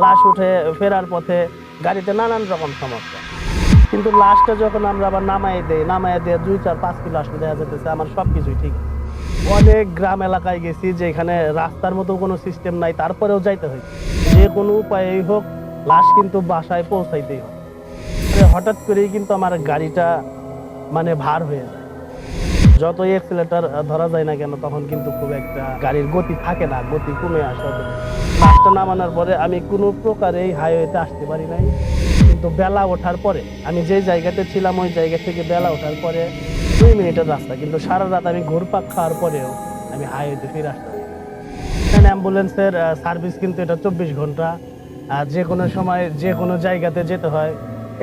লাশ উঠে ফেরার পথে গাড়িতে নানান রকম সমস্যা। কিন্তু লাশটা যখন আমরা আবার নামাই দেই নামাই দিয়ে দুই, চার, পাঁচ কিলো আসলে দেখা যেতেছে আমার সব কিছুই ঠিক। অনেক গ্রাম এলাকায় গেছি যেখানে রাস্তার মতো কোনো সিস্টেম নাই, তারপরেও যাইতে হয়। যে কোনো উপায়েই হোক, লাশ কিন্তু বাসায় পৌঁছাইতেই মানে হঠাৎ করেই কিন্তু আমার গাড়িটা মানে ভার হয়ে যায়। যতই এক্সিলেটার ধরা যায় না কেন, তখন কিন্তু খুব একটা গাড়ির গতি থাকে না, গতি কমে আসে। লাশটা নামানোর পরে আমি কোনো প্রকারেই হাইওয়েতে আসতে পারি নাই। কিন্তু বেলা ওঠার পরে, আমি যে জায়গাতে ছিলাম, ওই জায়গা থেকে বেলা ওঠার পরে দুই মিনিটের রাস্তা। কিন্তু সারা রাত আমি ঘুরপাক খাওয়ার পরেও আমি হাইওয়েতে ফিরে আসতে পারি এখানে অ্যাম্বুলেন্সের সার্ভিস কিন্তু এটা চব্বিশ ঘণ্টা। আর যে কোনো সময় যে কোনো জায়গাতে যেতে হয়।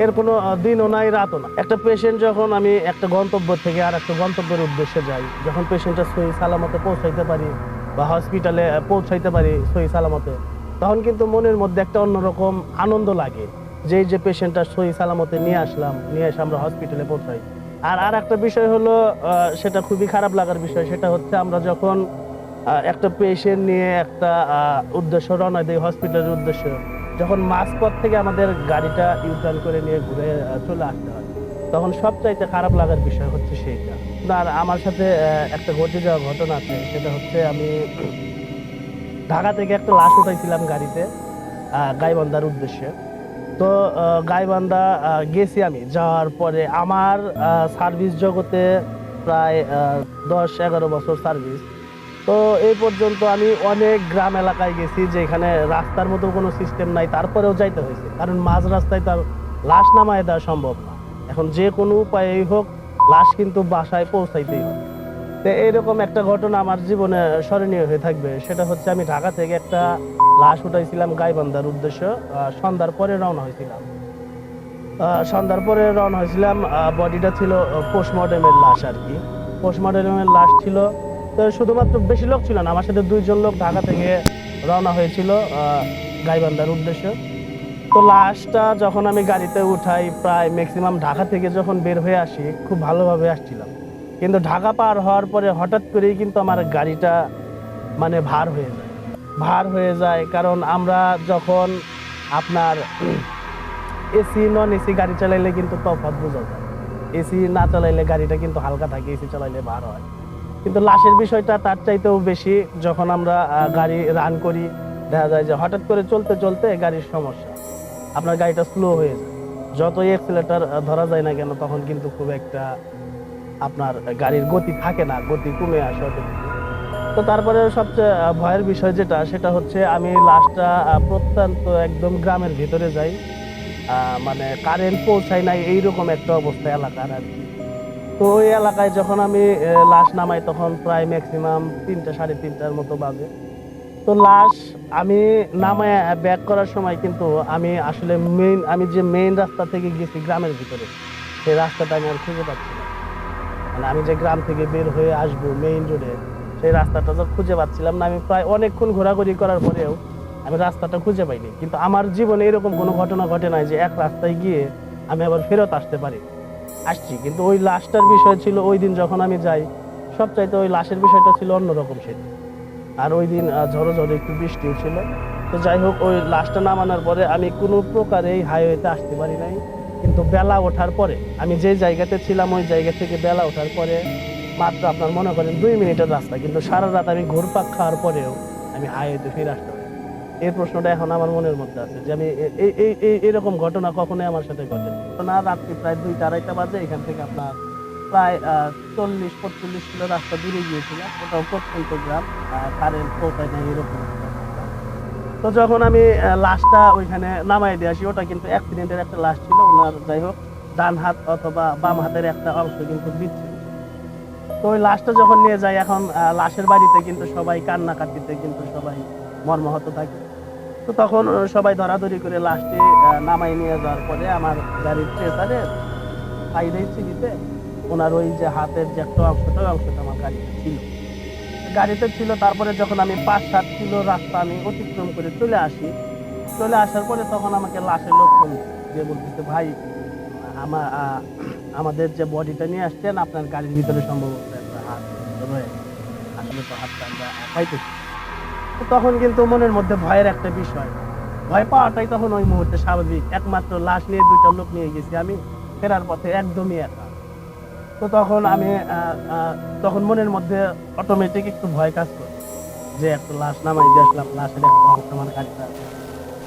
এর কোনো দিনও নাই, রাতও না একটা পেশেন্ট যখন আমি একটা গন্তব্য থেকে আর একটা গন্তব্যের উদ্দেশ্যে যাই, যখন পেশেন্টটা সহি সালামতে পৌঁছাইতে পারি বা হসপিটালে পৌঁছাইতে পারি সহি সালামতে, তখন কিন্তু মনের মধ্যে একটা অন্যরকম আনন্দ লাগে যে যে পেশেন্টটা সহি সালামতে নিয়ে আসলাম, নিয়ে এসে আমরা হসপিটালে পৌঁছাই। আর আর একটা বিষয় হলো সেটা খুবই খারাপ লাগার বিষয়, সেটা হচ্ছে আমরা যখন একটা পেশেন্ট নিয়ে একটা উদ্দেশ্য রওনা দিই হসপিটালের উদ্দেশ্য যখন মাঝপথ থেকে আমাদের গাড়িটা ইউটার্ন করে নিয়ে ঘুরে চলে আসতে হয়, তখন সবচাইতে খারাপ লাগার বিষয় হচ্ছে সেইটা। আর আমার সাথে একটা ঘটে যাওয়া ঘটনা আছে, সেটা হচ্ছে আমি ঢাকা থেকে একটা লাশ উঠাইছিলাম গাড়িতে গাইবান্ধার উদ্দেশ্যে। তো গাইবান্ধা গেছি আমি, যাওয়ার পরে আমার সার্ভিস জগতে প্রায় দশ এগারো বছর সার্ভিস তো এই পর্যন্ত আমি অনেক গ্রাম এলাকায় গেছি যেখানে রাস্তার মতো কোনো সিস্টেম নাই, তারপরেও যাইতে হয়েছে। কারণ মাঝ রাস্তায় তার লাশ নামায় দেওয়া সম্ভব না। এখন যে কোনো উপায়েই হোক, লাশ কিন্তু বাসায় পৌঁছাইতেই হবে। তো এইরকম একটা ঘটনা আমার জীবনে স্মরণীয় হয়ে থাকবে। সেটা হচ্ছে আমি ঢাকা থেকে একটা লাশ উঠাইছিলাম গাইবান্ধার উদ্দেশ্য সন্ধ্যার পরে রওনা হয়েছিলাম। সন্ধ্যার পরে রওনা হয়েছিলাম বডিটা ছিল পোস্টমর্টমের লাশ আর কি। পোস্টমর্টমের লাশ ছিল তো শুধুমাত্র বেশি লোক ছিল না, আমার সাথে দুইজন লোক ঢাকা থেকে রওনা হয়েছিল গাইবান্ধার উদ্দেশ্য। তো লাশটা যখন আমি গাড়িতে উঠাই, প্রায় ম্যাক্সিমাম ঢাকা থেকে যখন বের হয়ে আসি, খুব ভালোভাবে আসছিলাম। কিন্তু ঢাকা পার হওয়ার পরে হঠাৎ করেই কিন্তু আমার গাড়িটা মানে ভার হয়ে যায়। ভার হয়ে যায় কারণ আমরা যখন আপনার এসি নন এসি গাড়ি চালাইলে কিন্তু তফাৎ বোঝা যায়। এসি না চালাইলে গাড়িটা কিন্তু হালকা থাকে, এসি চালাইলে ভার হয়। কিন্তু লাশের বিষয়টা তার চাইতেও বেশি যখন আমরা গাড়ি রান করি, দেখা যায় যে হঠাৎ করে চলতে চলতে গাড়ির সমস্যা। আপনার গাড়িটা স্লো হয়ে যায়। যতই এক্সিলেটার ধরা যায় না কেন, তখন কিন্তু খুব একটা আপনার গাড়ির গতি থাকে না, গতি কমে আসে তো তারপরে সবচেয়ে ভয়ের বিষয় যেটা, সেটা হচ্ছে আমি লাশটা প্রত্যন্ত একদম গ্রামের ভিতরে যাই মানে কারেন্ট পৌঁছায় নাই, এইরকম একটা অবস্থা এলাকার আর কি। তো ওই এলাকায় যখন আমি লাশ নামাই তখন প্রায় ম্যাক্সিমাম তিনটা, সাড়ে তিনটার মতো বাজে। তো লাশ আমি নামায় ব্যাক করার সময় কিন্তু আমি আসলে মেইন আমি যে মেইন রাস্তা থেকে গেছি গ্রামের ভিতরে, সেই রাস্তাটা আমি আর খুঁজে পাচ্ছি না। মানে আমি যে গ্রাম থেকে বের হয়ে আসব মেইন রোডে সেই রাস্তাটা তো খুঁজে পাচ্ছিলাম না। আমি প্রায় অনেকক্ষণ ঘোরাঘুরি করার পরেও আমি রাস্তাটা খুঁজে পাইনি। কিন্তু আমার জীবনে এরকম কোনো ঘটনা ঘটে নাই যে এক রাস্তায় গিয়ে আমি আবার ফেরত আসতে পারি। আসছি, কিন্তু ওই লাশটার বিষয় ছিল ওই দিন যখন আমি যাই, সবচাইতে ওই লাশের বিষয়টা ছিল অন্যরকম সেটা আর ওই দিন ঝড়ো ঝড়ো একটু বৃষ্টিও ছিল। তো যাই হোক, ওই লাশটা নামানোর পরে আমি কোনো প্রকারেই হাইওয়েতে আসতে পারি নাই। কিন্তু বেলা ওঠার পরে, আমি যে জায়গাতে ছিলাম, ওই জায়গা থেকে বেলা ওঠার পরে মাত্র আপনার মনে করেন দুই মিনিটের রাস্তা। কিন্তু সারা রাত আমি ঘুরপাক খাওয়ার পরেও আমি হাইওয়েতে ফিরে আসতে পারি এই প্রশ্নটা এখন আমার মনের মধ্যে আছে যে আমি এই এরকম ঘটনা কখনোই আমার সাথে ঘটে না রাত্রি প্রায় দুইটা, আড়াইটা বাজে, এখান থেকে আপনার প্রায় চল্লিশ, পঁয়তাল্লিশ কিলো রাস্তা দূরে গিয়েছিলাম। ওটাও প্রত্যন্ত গ্রাম কারেন্ট পৌঁছায় নাই এরকম। তো যখন আমি লাশটা ওইখানে নামাই দিয়ে আসি, ওটা কিন্তু অ্যাক্সিডেন্টের একটা লাশ ছিল, ওনার যাই হোক, ডান হাত অথবা বাম হাতের একটা অংশ কিন্তু বিচ্ছিন্ন তো ওই লাশটা যখন নিয়ে যাই, এখন লাশের বাড়িতে কিন্তু সবাই, কান্নাকাটিতে কিন্তু সবাই মর্মাহত থাকে। তো তখন সবাই ধরাধরি করে লাস্টে নামাই নিয়ে যাওয়ার পরে আমার গাড়ির প্রেসারে সাইডে সিঁড়িতে ওনার ওই যে হাতের যে একটা অংশটা অংশটা আমার গাড়িতে ছিল। গাড়িতে ছিল, তারপরে যখন আমি পাঁচ সাত কিলো রাস্তা আমি অতিক্রম করে চলে আসি, চলে আসার পরে তখন আমাকে লাশের লোক ফোন দিয়ে বলতেছে, ভাই আমার আমাদের যে বডিটা নিয়ে আসছেন, আপনার গাড়ির ভিতরে সম্ভবত একটা হাত রয়ে আসলে তো হাতটা আমরা পাইতেছি তখন কিন্তু মনের মধ্যে ভয়ের একটা বিষয়। ভয় পাওয়াটাই তখন ওই মুহূর্তে স্বাভাবিক। একমাত্র লাশ নিয়ে দুইটা লোক নিয়ে গেছি আমি, ফেরার পথে একদমই একা। তো তখন আমি তখন মনের মধ্যে অটোমেটিক একটু ভয় কাজ করে, যে একটা লাশ নামাই দিয়ে আসলাম, লাশের একটা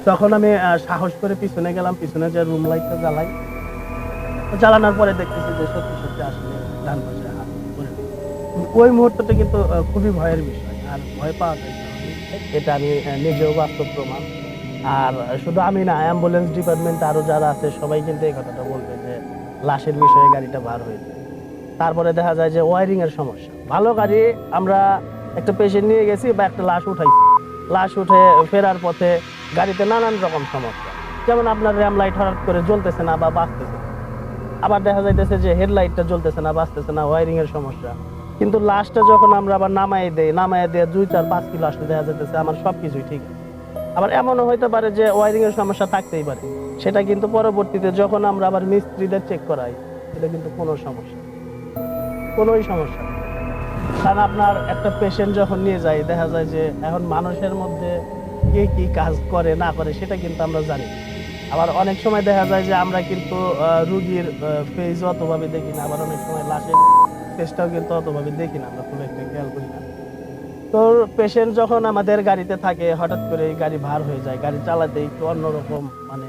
তখন আমি সাহস করে পিছনে গেলাম, পিছনে যে রুম লাইটটা জ্বালাই। জ্বালানোর পরে দেখতেছি যে সত্যি সত্যি আসলে ডান পাশে ওই মুহূর্তটা কিন্তু খুবই ভয়ের বিষয়। আর ভয় পাওয়াটাই স্বাভাবিক। এটা আমি নিজেও বাস্তব প্রমাণ। আর শুধু আমি না অ্যাম্বুলেন্স ডিপার্টমেন্টে আরও যারা আছে, সবাই কিন্তু এই কথাটা বলবে যে লাশের বিষয়ে গাড়িটা বার হয়েছে। তারপরে দেখা যায় যে ওয়ারিং এর সমস্যা। ভালো গাড়ি আমরা একটা পেশেন্ট নিয়ে গেছি বা একটা লাশ উঠাইছি। লাশ উঠে ফেরার পথে গাড়িতে নানান রকম সমস্যা। যেমন আপনার র্যাম লাইট হঠাৎ করে জ্বলতেছে না বা বাঁচতেছে আবার দেখা যাইতেছে যে হেডলাইটটা জ্বলতেছে না বাঁচতেছে না ওয়ারিং এর সমস্যা। কিন্তু লাশটা যখন আমরা আবার নামাই দেই নামাই দিয়ে দুই, চার, পাঁচ কিলো আসলে দেখা যাইতেছে আমার সব কিছুই ঠিক। আবার এমনও হইতে পারে যে ওয়ারিং এর সমস্যা থাকতেই পারে। সেটা কিন্তু পরবর্তীতে যখন আমরা আবার মিস্ত্রিদের চেক করাই, এটা কিন্তু কোনো সমস্যা। কোনোই সমস্যা কারণ আপনার একটা পেশেন্ট যখন নিয়ে যায়, দেখা যায় যে এখন মানুষের মধ্যে কে কি কাজ করে, না করে, সেটা কিন্তু আমরা জানি আবার অনেক সময় দেখা যায় যে আমরা কিন্তু রুগীর ফেজ অতভাবে দেখি না। আবার অনেক সময় লাশের ফেসটাও কিন্তু অতভাবে দেখি না, আমরা খুব একটা খেয়াল করি না। তো পেশেন্ট যখন আমাদের গাড়িতে থাকে, হঠাৎ করে গাড়ি ভার হয়ে যায়, গাড়ি চালাতে একটু অন্যরকম মানে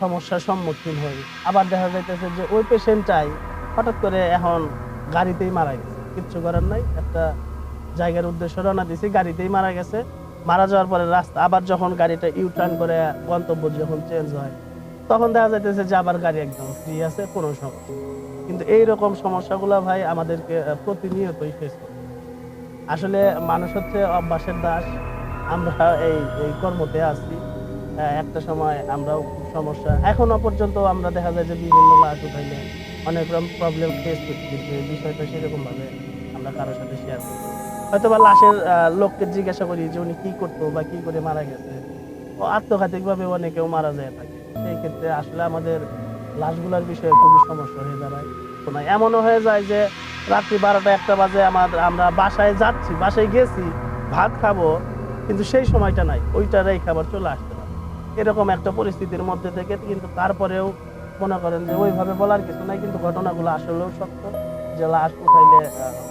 সমস্যার সম্মুখীন হই। আবার দেখা যাইতেছে যে ওই পেশেন্টটাই হঠাৎ করে এখন গাড়িতেই মারা গেছে। কিচ্ছু করার নাই, একটা জায়গার উদ্দেশ্যে রওনা দিছি, গাড়িতেই মারা গেছে। মারা যাওয়ার পরে রাস্তা, আবার যখন গাড়িটা ইউ টার্ন করে গন্তব্য যখন চেঞ্জ হয় তখন দেখা যাইতেছে যে আবার গাড়ি একদম ফ্রি আছে, কোনো সমস্যা। কিন্তু এই রকম সমস্যাগুলো ভাই আমাদেরকে প্রতিনিয়তই ফেস আসলে মানুষ হচ্ছে অভ্যাসের দাস, আমরা এই এই কর্মতে আছি। একটা সময় আমরাও সমস্যা। এখনও পর্যন্ত আমরা দেখা যায় যে বিভিন্ন লাশ উঠাইলে অনেক রকম প্রবলেম ফেস করছি। কিন্তু বিষয়টা সেরকম ভাবে আমরা কারোর সাথে শেয়ার করি। হয়তো বা লাশের লোককে জিজ্ঞাসা করি যে উনি কি করতো বা কি করে মারা গেছে। ও আত্মঘাতিক ভাবে অনেকেও মারা যায় থাকে। সেই ক্ষেত্রে আসলে আমাদের লাশগুলার বিষয়ে খুবই সমস্যা হয়ে দাঁড়ায়। এমনও হয়ে যায় যে রাত্রি বারোটা, একটা বাজে আমাদের আমরা বাসায় যাচ্ছি, বাসায় গেছি, ভাত খাব, কিন্তু সেই সময়টা নাই, ওইটারাই খাবার চলে আসতে পারে। এরকম একটা পরিস্থিতির মধ্যে থেকে কিন্তু তারপরেও মনে করেন যে ওইভাবে বলার কিছু নাই, কিন্তু ঘটনাগুলো আসলেও সত্য যে লাশ উঠাইলে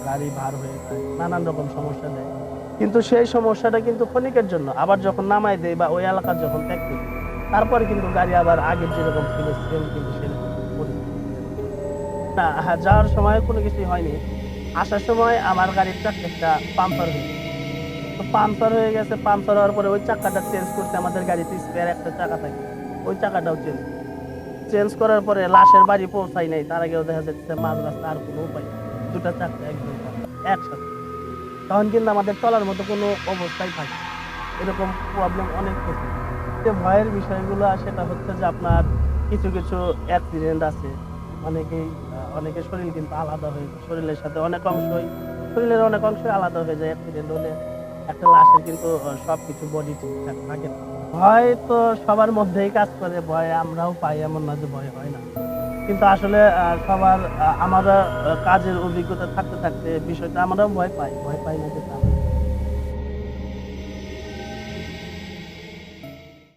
গাড়ি ভার হয়ে যায়, নানান রকম সমস্যা দেয়। কিন্তু সেই সমস্যাটা কিন্তু ক্ষণিকের জন্য, আবার যখন নামাই দেয় বা ওই এলাকার যখন ত্যাগ তারপরে কিন্তু গাড়ি আবার আগের যেরকম কিন্তু না, যাওয়ার সময় কোনো কিছুই হয়নি। আসার সময় আমার গাড়ির চাকাটা পাম্পার হয়ে তো পাম্পার হয়ে গেছে, পাম্পার হওয়ার পরে ওই চাকাটা চেঞ্জ করতে আমাদের গাড়িতে স্পেয়ার একটা চাকা থাকে। ওই চাকাটাও চেঞ্জ চেঞ্জ করার পরে লাশের বাড়ি পৌঁছাই নাই, তার আগেও দেখা যাচ্ছে মাঝ রাস্তা আর কোনো উপায়। দুটা চাকা একদম একসাথে। তখন কিন্তু আমাদের চলার মতো কোনো অবস্থাই থাকে। এরকম প্রবলেম অনেক কিছু যে ভয়ের বিষয়গুলো সেটা হচ্ছে যে আপনার কিছু কিছু অ্যাক্সিডেন্ট আছে। অনেকেই, অনেকের শরীর কিন্তু আলাদা হয়ে, শরীরের সাথে অনেক অংশই, শরীরের অনেক অংশই আলাদা হয়ে যায় অ্যাক্সিডেন্ট হলে। একটা লাশের কিন্তু সব কিছু বডি ঠিকঠাক থাকে ভয় তো সবার মধ্যেই কাজ করে, ভয় আমরাও পাই, এমন না যে ভয় হয় না। কিন্তু আসলে সবার আমরা কাজের অভিজ্ঞতা থাকতে থাকতে বিষয়টা আমরাও ভয় পাই। ভয় পাই না আমরা